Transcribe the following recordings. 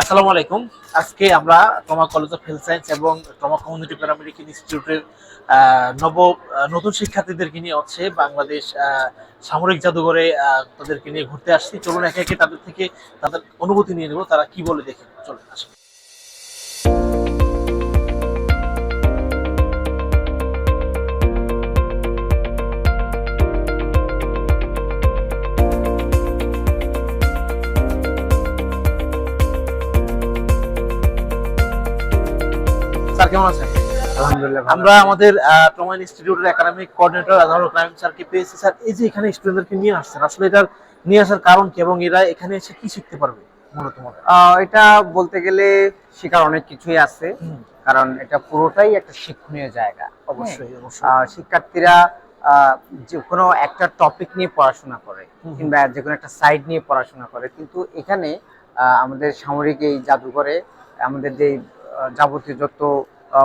আসসালামু আলাইকুম। আজকে আমরা trauma college of health science এবং ট্রমা কমিউনিটি প্যারামেডিক ইনস্টিটিউটের নব নতুন শিক্ষার্থীদেরকে নিয়ে হচ্ছে বাংলাদেশ সামরিক জাদুঘরে তাদেরকে নিয়ে ঘুরতে আসছি। চলুন একে একে তাদের থেকে তাদের অনুভূতি নিয়ে নেব। তারা কি বলে দেখে চলুন আসুন। কেমন আছেন? আমরা আমাদের ট্রমা ইনস্টিটিউটের একাডেমিক কোঅর্ডিনেটর আজহারুল ক্রাইম স্যারকে পেয়েছি। স্যার এই যে এখানে স্টুডেন্টদেরকে নিয়ে আসছেন আসলে এটার নিয়ে আসার কারণ কি এবং এরা এখানে এসে কি শিখতে পারবে মূলত হয়? এটা বলতে গেলে শেখার অনেক কিছুই আছে কারণ এটা পুরোটাই একটা শিক্ষণীয় জায়গা। অবশ্যই অবশ্যই। আহ, শিক্ষার্থীরা যে কোনো একটা টপিক নিয়ে পড়াশোনা করে কিংবা যে কোনো একটা সাইড নিয়ে পড়াশোনা করে কিন্তু এখানে আমাদের সামরিক এই জাদুঘরে আমাদের যে যাবতীয় যত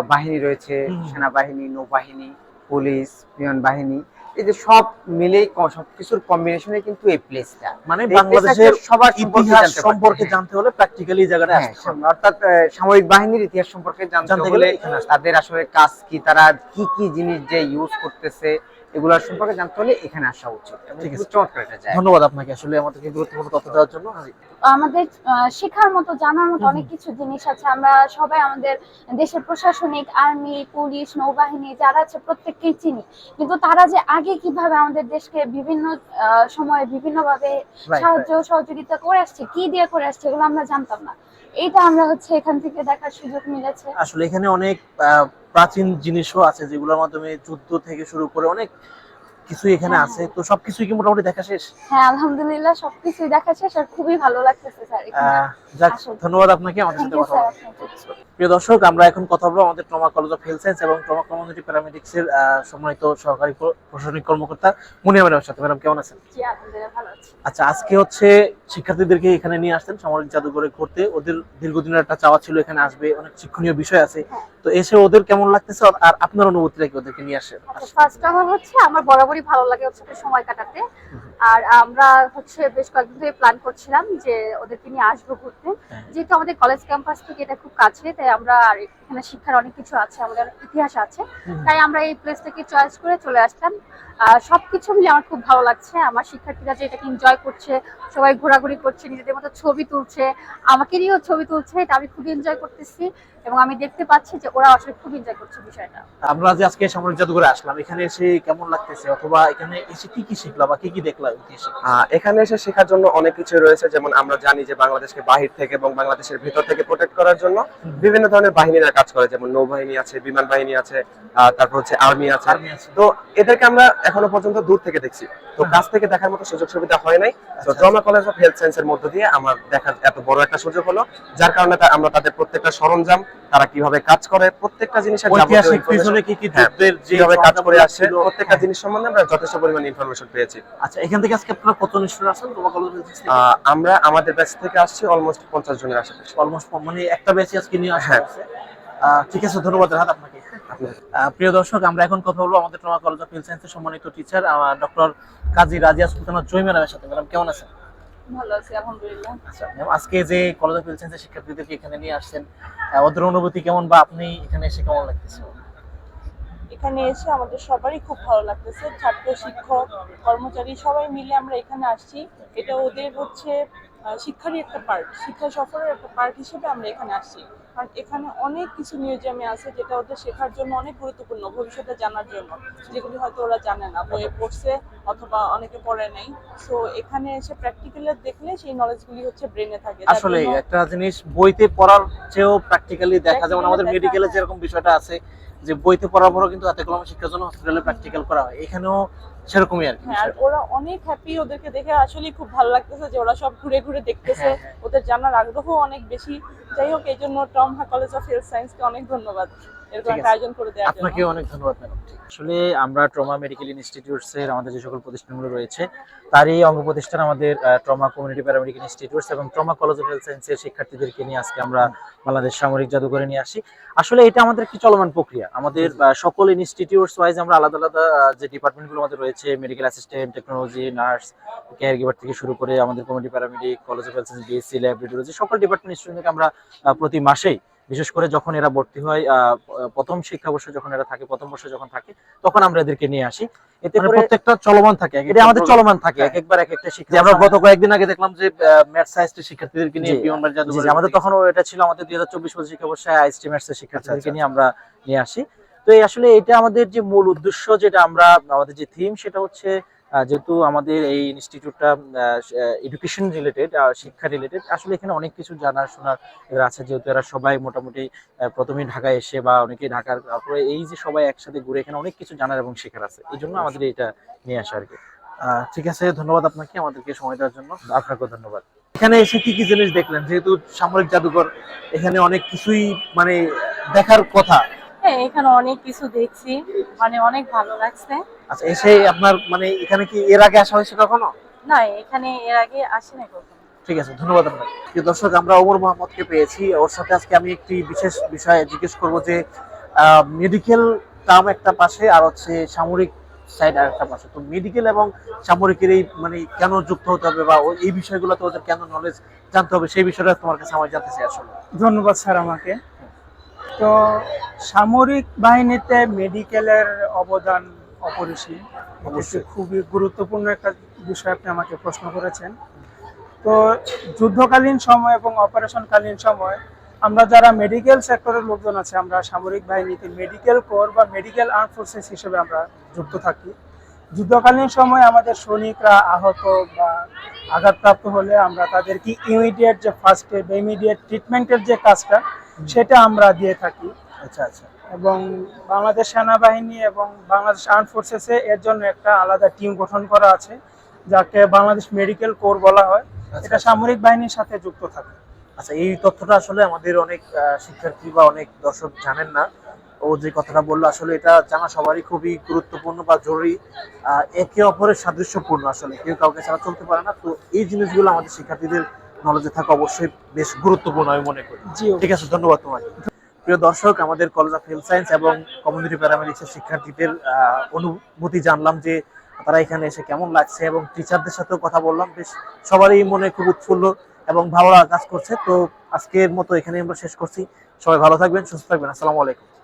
বাহিনী রয়েছে সেনাবাহিনী নৌবাহিনী পুলিশ বিমান বাহিনী এই যে সব মিলেই সবকিছুর কম্বিনেশনে কিন্তু এই প্লেসটা মানে বাংলাদেশের সবার ইতিহাস সম্পর্কে হ্যাঁ। জানতে হলে প্র্যাকটিক্যালি জায়গাটা হ্যাঁ, অর্থাৎ সামরিক বাহিনীর ইতিহাস সম্পর্কে জানতে হলে তাদের আসলে কাজ কি তারা কি কি জিনিস যে ইউজ করতেছে এগুলোর সম্পর্কে জানতে হলে এখানে আসা উচিত। ঠিক আছে। চমৎকার একটা জায়গা। ধন্যবাদ আপনাকে। আসলে আমাদেরকে গুরুত্বপূর্ণ তথ্য দেওয়ার জন্য। আমাদের শেখার মতো জানার মতো অনেক কিছু জিনিস আছে। আমরা সবাই আমাদের দেশের প্রশাসনিক আর্মি পুলিশ নৌবাহিনী যারা আছে প্রত্যেককেই চিনি। কিন্তু তারা যে আগে কীভাবে আমাদের দেশকে বিভিন্ন আহ, সময়ে বিভিন্ন ভাবে সাহায্য সহযোগিতা করে আসছে কি দিয়ে করে আসছে এগুলো আমরা জানতাম না। এইটা আমরা হচ্ছে এখান থেকে দেখার সুযোগ মিলেছে। আসলে এখানে অনেক আহ, প্রাচীন জিনিসও আছে যেগুলোর মাধ্যমে যুদ্ধ থেকে শুরু করে অনেক কিছু এখানে। আছে। তো সবকিছুই কি মোটামুটি দেখা শেষ? হ্যাঁ আলহামদুলিল্লাহ সবকিছুই দেখা শেষ আর খুবই ভালো লাগতেছে স্যার এখানে যাক ধন্যবাদ আপনাকে আমাদের সাথে কথা বলার প্রিয় দর্শক আমরা এখন কথা বলব আমাদের trauma college of health science এবং ট্রমা কমিউনিটি প্যারামেডিক্স এর সম্মানিত সহকারী প্রশাসনিক কর্মকর্তা মুনিয়া ম্যাডামের সাথে। ম্যাডাম কেমন আছেন? জি আলহামদুলিল্লাহ ভালো আছি। আচ্ছা আজকে হচ্ছে শিক্ষার্থীদেরকে এখানে নিয়ে আসতেন সামরিক জাদুঘরে ঘুরতে। ওদের দীর্ঘদিনের একটা চাওয়া ছিল এখানে আসবে অনেক শিক্ষণীয় বিষয় আছে। হ্যাঁ। তো এসে ওদের কেমন লাগতেছে? আর- আপনার অনুভূতিটা কি ওদেরকে নিয়ে আসেন আচ্ছা ফার্স্ট আমার হচ্ছে আমার বরাবরই ভালো লাগে ওর সাথে সময় কাটাতে। আর আমরা হচ্ছে বেশ কয়েকদিন ধরে প্ল্যান করছিলাম যে ওদেরকে নিয়ে আসব ঘুরতে। হ্যাঁ। যেহেতু আমাদের কলেজ ক্যাম্পাস থেকে এটা খুব কাছে তাই আমরা আর এখানে শিক্ষার অনেক কিছু আছে আমাদের ইতিহাস আছে। তাই আমরা এই প্লেসটাকে চয়েস করে চলে আসলাম। আর সবকিছু মিলে আমার খুব ভালো লাগছে। আমার শিক্ষার্থীরা যে এটাকে এনজয় করছে সবাই ঘোরাঘুরি করছে নিজেদের মতো ছবি তুলছে আমাকে নিয়েও ছবি তুলছে এটা আমি খুবই এনজয় করতেছি এবং আমি দেখতে পাচ্ছি যে ওরা আসলে খুব এনজয় করছে বিষয়টা। আমরা যে আজকে সামরিক জাদুঘরে আসলাম এখানে এসে কেমন লাগতেছে? অথবা এখানে এসে কি কি শিখলাম বা কি কি দেখলাম আহ, এখানে এসে শেখার জন্য অনেক কিছু রয়েছে। যেমন আমরা জানি যে বাংলাদেশকে বাহির থেকে এবং বাংলাদেশের ভিতর থেকে প্রোটেক্ট করার জন্য বিভিন্ন ধরনের বাহিনীরা কাজ করে যেমন নৌবাহিনী আছে বিমান বাহিনী আছে তারপর হচ্ছে আর্মি আছে। তো এদেরকে আমরা এখনও পর্যন্ত দূর থেকে দেখছি। তো কাছ থেকে দেখার মতো সুযোগ সুবিধা হয় নাই। তো আচ্ছা। ট্রমা কলেজ অফ হেলথ সায়েন্সের মধ্য দিয়ে আমার দেখার এত বড় একটা সুযোগ হলো যার কারণে আমরা তাদের প্রত্যেকটা সরঞ্জাম তারা কীভাবে কাজ করে প্রত্যেকটা জিনিসের ঐতিহাসিক পিছনে কি কি হ্যাঁ, যুদ্ধের কীভাবে কাজ করে আসছে প্রত্যেকটা জিনিস সম্বন্ধে আমরা যথেষ্ট পরিমাণ ইনফরমেশন পেয়েছি। আচ্ছা এখান থেকে আজকে আপনারা কত স্টুডেন্ট আসছেন তোমার কলেজ আমরা আমাদের ব্যাচ থেকে আসছি অলমোস্ট পঞ্চাশ জনের আশেপাশে। অলমোস্ট মানে একটা ব্যাচে আজকে নিয়ে আসা হ্যাঁ। ঠিক আছে ধন্যবাদ রাহাত আপনাকে। প্রিয় দর্শক আমরা এখন কথা বলব আমাদের ট্রমা কলেজ অফ হেলথ সায়েন্সের সম্মানিত টিচার ডক্টর কাজী রাজিয়া সুলতানা জয় ম্যাডামের সাথে। ম্যাডাম কেমন আছেন? ভালো আছি আলহামদুলিল্লাহ। আচ্ছা ম্যাম আজকে যে কলেজ অফ হেলথ সায়েন্সের শিক্ষার্থীদেরকে এখানে নিয়ে আসছেন ওদের অনুভূতি কেমন বা আপনি এখানে এসে কেমন লাগতেছে? এখানে এসে আমাদের সবারই খুব ভালো লাগতেছে ছাত্র শিক্ষক কর্মচারী সবাই মিলে আমরা এখানে আসছি। এটা ওদের হচ্ছে শিক্ষারই একটা পার্ট শিক্ষা সফরের একটা পার্ট হিসেবে আমরা এখানে আসছি। কারণ এখানে অনেক কিছু মিউজিয়ামে আছে যেটা ওদের শেখার জন্য অনেক গুরুত্বপূর্ণ ভবিষ্যতে জানার জন্য। যেগুলি হয়তো ওরা জানে না বইয়ে পড়ছে অথবা অনেকে পড়ে নেই। সো এখানে এসে প্র্যাকটিক্যালি দেখলে সেই নলেজগুলি হচ্ছে ব্রেনে থাকে। আসলে একটা জিনিস বইতে পড়ার চেয়েও প্র্যাকটিক্যালি দেখা যেমন আমাদের মেডিকেলে যেরকম বিষয়টা আছে যে বইতে পড়ার পরও কিন্তু হাতে কলমে শিক্ষার জন্য হসপিটালে প্র্যাকটিক্যাল করা হয়। এখানেও সেরকমই আর কি হ্যাঁ আর ওরা অনেক হ্যাপি ওদেরকে দেখে আসলে খুব ভালো লাগতেছে যে ওরা সব ঘুরে ঘুরে দেখতেছে। হ্যাঁ, হ্যাঁ। ওদের জানার আগ্রহ অনেক বেশি। যাই হোক এই জন্য টমহা কলেজ অফ হেলথ সায়েন্সকে অনেক ধন্যবাদ। এরকম একটা আয়োজন করে দেওয়ার আপনাকে অনেক ধন্যবাদ ম্যাডাম। আসলে আমরা ট্রমা মেডিকেল ইনস্টিটিউটস এর আমাদের যে সকল প্রতিষ্ঠানগুলো রয়েছে তারই অঙ্গ প্রতিষ্ঠান আমাদের ট্রমা কমিউনিটি প্যারামেডিকেল ইনস্টিটিউটস এবং ট্রমা কলেজ অফ হেলথ সায়েন্সের শিক্ষার্থীদেরকে নিয়ে আজকে আমরা বাংলাদেশ সামরিক জাদুঘরে নিয়ে আসি। আসলে এটা আমাদের একটি চলমান প্রক্রিয়া। আমাদের সকল ইনস্টিটিউটস ওয়াইজ আমরা আলাদা আলাদা যে ডিপার্টমেন্টগুলো আমাদের রয়েছে medical assistant technology nurse care giver থেকে শুরু করে আমাদের community paramedic college of health BSc lab radiology সকল ডিপার্টমেন্ট স্টুডেন্টকে আমরা প্রতি মাসেই বিশেষ করে যখন এরা ভর্তি হয় প্রথম শিক্ষাবর্ষে যখন এরা থাকে প্রথম বর্ষে যখন থাকে তখন আমরা এদেরকে নিয়ে আসি। এতে মানে প্রত্যেকটা চলমান থাকে এটা আমাদের চলমান থাকে। এক একবার এক একটা শিক্ষা আমরা গত কয়েকদিন আগে দেখলাম যে ম্যাথ সায়েন্সের শিক্ষার্থীদেরকে নিয়ে জাদুঘরে আমাদের তখন এটা ছিল আমাদের দুই হাজার চব্বিশ পঁচিশ শিক্ষাবর্ষে আইএসটি ম্যাথস এর শিক্ষার্থীদেরকে আচ্ছা, নিয়ে আমরা নিয়ে আসি। তো এই আসলে এটা আমাদের যে মূল উদ্দেশ্য যেটা আমরা আমাদের যে থিম সেটা হচ্ছে যেহেতু আমাদের এই ইনস্টিটিউটটা এডুকেশন রিলেটেড শিক্ষা রিলেটেড আসলে এখানে অনেক কিছু জানার শোনার আছে, যেহেতু এরা সবাই মোটামুটি প্রথমে ঢাকায় এসে বা অনেকে ঢাকার, তারপরে এই যে সবাই একসাথে ঘুরে এখানে অনেক কিছু জানার এবং শেখার আছে, এই জন্য আমাদের এটা নিয়ে আসা আর কি। ঠিক আছে, ধন্যবাদ আপনাকে আমাদেরকে সময় দেওয়ার জন্য, আপনাকেও ধন্যবাদ। এখানে এসে কি কি জিনিস দেখলেন? যেহেতু সামরিক জাদুঘর, এখানে অনেক কিছুই মানে দেখার কথা। হ্যাঁ এখানে অনেক কিছু দেখছি মানে অনেক ভালো লাগছে। আচ্ছা এসে আপনার মানে এখানে কি এর আগে আসা হয়েছে কখনো? না এখানে এর আগে আসি কখনো। ঠিক আছে ধন্যবাদ আপনাকে। প্রিয় দর্শক আমরা ওমর মোহাম্মদকে পেয়েছি। ওর সাথে আজকে আমি একটি বিশেষ বিষয়ে জিজ্ঞেস করব যে মেডিকেল টার্ম একটা পাশে আর হচ্ছে সামরিক সাইড আর একটা পাশে। তো মেডিকেল এবং সামরিকের এই মানে কেন যুক্ত হতে হবে বা ওই- এই বিষয়গুলোতে ওদের কেন নলেজ জানতে হবে সেই বিষয়টা তোমার কাছে আমার জানতে চাই আসলে। ধন্যবাদ স্যার আমাকে। তো সামরিক বাহিনীতে মেডিকেলের অবদান অপরিসীম। অবশ্যই। খুবই গুরুত্বপূর্ণ একটা বিষয় আপনি আমাকে প্রশ্ন করেছেন। তো যুদ্ধকালীন সময় এবং অপারেশনকালীন সময় আমরা যারা মেডিকেল সেক্টরের লোকজন আছে আমরা সামরিক বাহিনীতে মেডিকেল কোর বা মেডিকেল আর্ম ফোর্সেস হিসেবে আমরা যুক্ত থাকি। যুদ্ধকালীন সময় আমাদের সৈনিকরা আহত বা আঘাতপ্রাপ্ত হলে আমরা তাদেরকে ইমিডিয়েট যে ফার্স্ট এড বা ইমিডিয়েট ট্রিটমেন্টের যে কাজটা সেটা আমরা দিয়ে থাকি। আচ্ছা আচ্ছা। এবং বাংলাদেশ সেনাবাহিনী এবং বাংলাদেশ আর্ম ফোর্সেসে এর জন্য একটা আলাদা টিম গঠন করা আছে যাকে বাংলাদেশ মেডিকেল কোর বলা হয়। এটা সামরিক বাহিনীর সাথে যুক্ত থাকে। আচ্ছা এই তথ্যটা আসলে আমাদের অনেক শিক্ষার্থী বা অনেক দর্শক জানেন না। ও যে কথাটা বলল আসলে এটা জানা সবারই খুবই গুরুত্বপূর্ণ বা জরুরি। একে অপরের সাদৃশ্যপূর্ণ আসলে কেউ কাউকে ছাড়া চলতে পারে না। তো এই জিনিসগুলো আমাদের শিক্ষার্থীদের নলেজে থাকা অবশ্যই বেশ গুরুত্বপূর্ণ আমি মনে করি। জি ঠিক আছে ধন্যবাদ তোমাকে। প্রিয় দর্শক, আমাদের কলেজ অফ হেলথ সায়েন্স এবং কমিউনিটি প্যারামেডিক্সের শিক্ষার্থীদের অনুভূতি জানলাম যে তারা এখানে এসে কেমন লাগছে এবং টিচারদের সাথেও কথা বললাম। বেশ সবারই মনে খুব উৎফুল্ল এবং ভালো লাগা কাজ করছে। তো আজকের মতো এখানে আমরা শেষ করছি। সবাই ভালো থাকবেন, সুস্থ থাকবেন। আসসালামু আলাইকুম।